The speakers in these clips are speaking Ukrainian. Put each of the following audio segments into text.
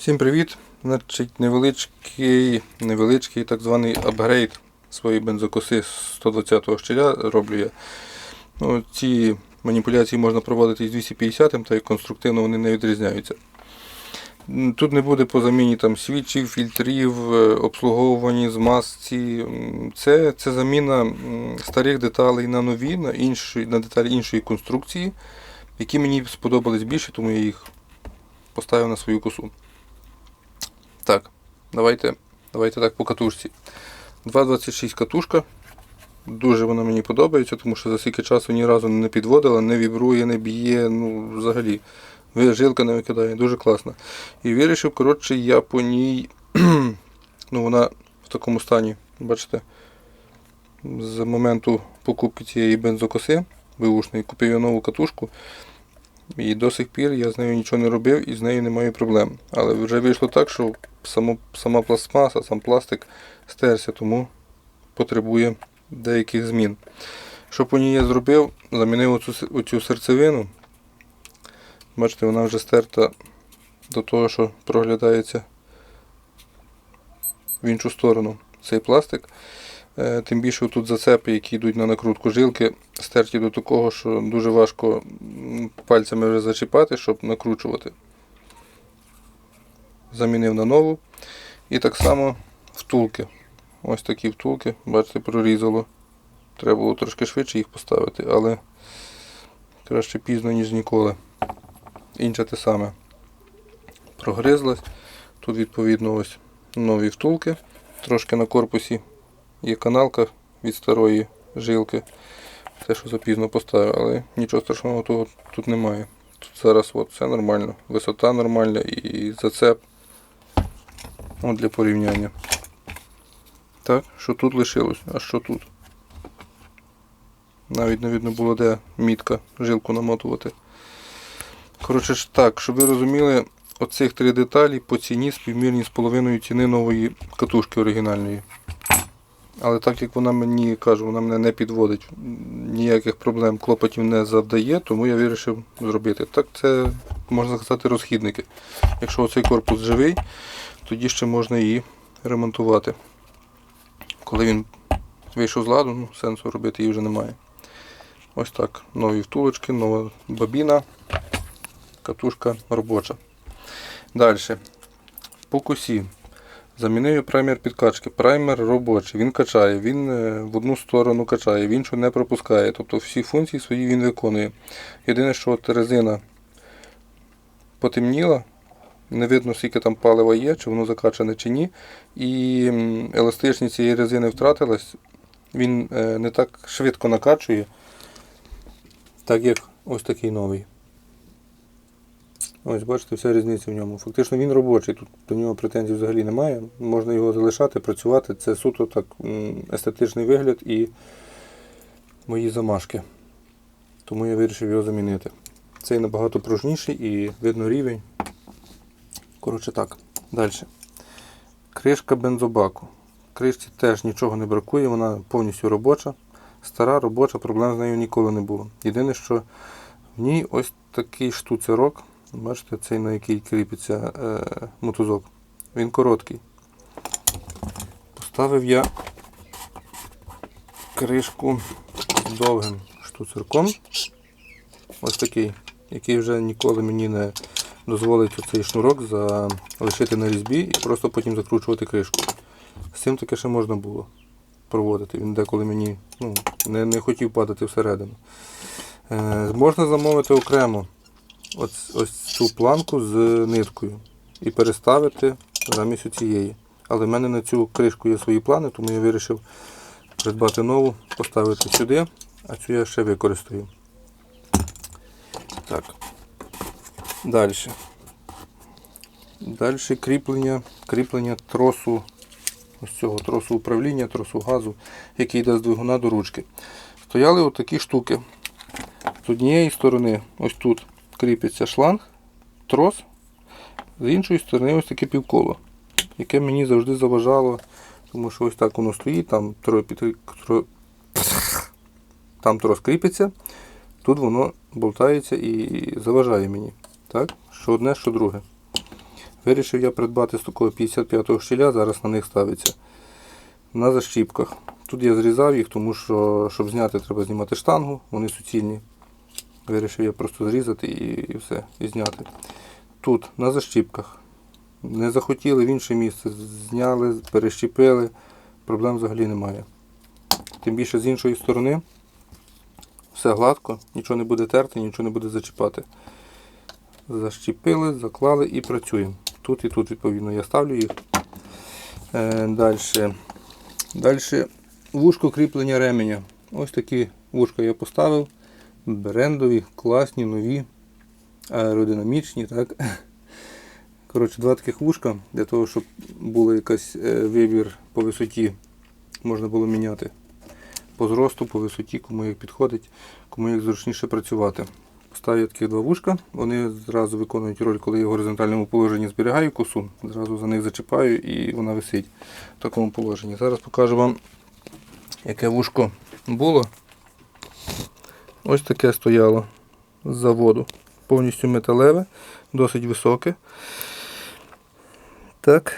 Всім привіт! Значить, невеличкий, невеличкий так званий апгрейд своєї бензокоси 120-го щиля роблю я. Ну, ці маніпуляції можна проводити з 250-м, та й конструктивно вони не відрізняються. Тут не буде по заміні там, свічів, фільтрів, е, обслуговуванні, змазці. Це, це заміна старих деталей на нові, на, інші, на деталі іншої конструкції, які мені сподобались більше, тому я їх поставив на свою косу. Так, давайте, давайте так по катушці. 2,26 катушка. Дуже вона мені подобається, тому що за стільки часу ні разу не підводила, не вібрує, не б'є, ну взагалі. Жилка не викидає, дуже класно. І вирішив, коротше, я по ній. ну, вона в такому стані, бачите, з моменту покупки цієї бензокоси беушної, купив я нову катушку. І до сих пір я з нею нічого не робив і з нею не маю проблем. Але вже вийшло так, що само, сама пластмаса, сам пластик стерся, тому потребує деяких змін. Що по ній я зробив, замінив оцю, оцю серцевину. Бачите, вона вже стерта до того, що проглядається в іншу сторону цей пластик. Е, Тим більше тут зацепи, які йдуть на накрутку жилки, стерті до такого, що дуже важко пальцями вже зачіпати, щоб накручувати. Замінив на нову. І так само втулки. Ось такі втулки, бачите, прорізало. Треба було трошки швидше їх поставити, але краще пізно, ніж ніколи. Інше те саме. Прогризлась. Тут відповідно ось нові втулки. Трошки на корпусі є каналка від старої жилки. Те, що запізно поставив, але нічого страшного того тут немає. Тут зараз от, все нормально. Висота нормальна і зацеп. От для порівняння. Так, що тут лишилось, а що тут? Навіть не видно було, де мітка, жилку намотувати. Коротше ж так, щоб ви розуміли, оцих три деталі по ціні співмірні з половиною ціни нової катушки оригінальної. Але так як вона мені кажу, вона мене не підводить, ніяких проблем, клопотів не завдає, тому я вирішив зробити. Так це, можна сказати, розхідники. Якщо оцей корпус живий, тоді ще можна її ремонтувати. Коли він вийшов з ладу, ну, сенсу робити її вже немає. Ось так. Нові втулочки, нова бабіна, катушка робоча. Далі. По косі. Замінив праймер підкачки. Праймер робочий, він качає, він е, в одну сторону качає, в іншу не пропускає. Тобто всі функції свої він виконує. Єдине, що от резина потемніла, не видно, скільки там палива є, чи воно закачане чи ні. І еластичність цієї резини втратилась. Він е, не так швидко накачує, так як ось такий новий. Ось, бачите, вся різниця в ньому. Фактично він робочий, тут до нього претензій взагалі немає. Можна його залишати, працювати. Це суто так естетичний вигляд і мої замашки. Тому я вирішив його замінити. Цей набагато пружніший і видно рівень. Коротше так, далі. Кришка бензобаку. Кришці теж нічого не бракує, вона повністю робоча. Стара робоча, проблем з нею ніколи не було. Єдине, що в ній ось такий штуцерок. Бачите, цей на який кріпиться е, мотузок. Він короткий. Поставив я кришку довгим штуцерком. Ось такий, який вже ніколи мені не дозволить цей шнурок залишити на різьбі і просто потім закручувати кришку. З цим таке ще можна було проводити. Він деколи мені ну, не, не хотів падати всередину. Е, можна замовити окремо ось, ось цю планку з ниткою і переставити замість цієї. Але в мене на цю кришку є свої плани, тому я вирішив придбати нову, поставити сюди, а цю я ще використаю. Так. Далі. Далі кріплення, кріплення тросу, ось цього тросу управління, тросу газу, який йде з двигуна до ручки. Стояли отакі штуки. З однієї сторони, ось тут кріпиться шланг, трос, з іншої сторони ось таке півколо, яке мені завжди заважало, тому що ось так воно стоїть, там тро, тро, там трос кріпиться, тут воно болтається і заважає мені. Так? Що одне, що друге. Вирішив я придбати з такого 55-го щеля, зараз на них ставиться. На защіпках. Тут я зрізав їх, тому що щоб зняти, треба знімати штангу, вони суцільні. Вирішив я просто зрізати і, і все, і зняти. Тут на защіпках. Не захотіли в інше місце, зняли, перещепили, проблем взагалі немає. Тим більше з іншої сторони все гладко, нічого не буде терти, нічого не буде зачіпати. Защепили, заклали і працюємо. Тут і тут, відповідно, я ставлю їх. Е, Далі. Далі вушко кріплення ременя. Ось такі вушка я поставив. Брендові, класні, нові, аеродинамічні. Так? Коротше, два таких вушка для того, щоб був якийсь е, вибір по висоті, можна було міняти. По зросту, по висоті, кому як підходить, кому як зручніше працювати. Ставлю таких два вушка, вони зразу виконують роль, коли я в горизонтальному положенні зберігаю косу, зразу за них зачіпаю і вона висить в такому положенні. Зараз покажу вам, яке вушко було. Ось таке стояло з заводу. Повністю металеве, досить високе. Так.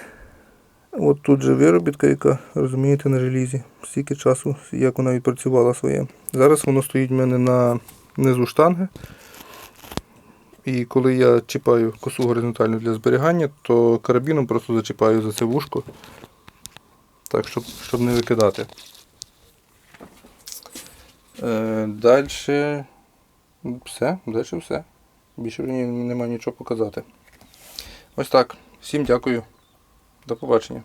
От тут же виробітка, яка, розумієте, на желізі. Стільки часу, як вона відпрацювала своє. Зараз воно стоїть в мене на низу штанги. І коли я чіпаю косу горизонтальну для зберігання, то карабіном просто зачіпаю за це вушко. Так, щоб, щоб не викидати. Е, далі все. Далі все. Більше мені немає нічого показати. Ось так. Всім дякую. До побачення.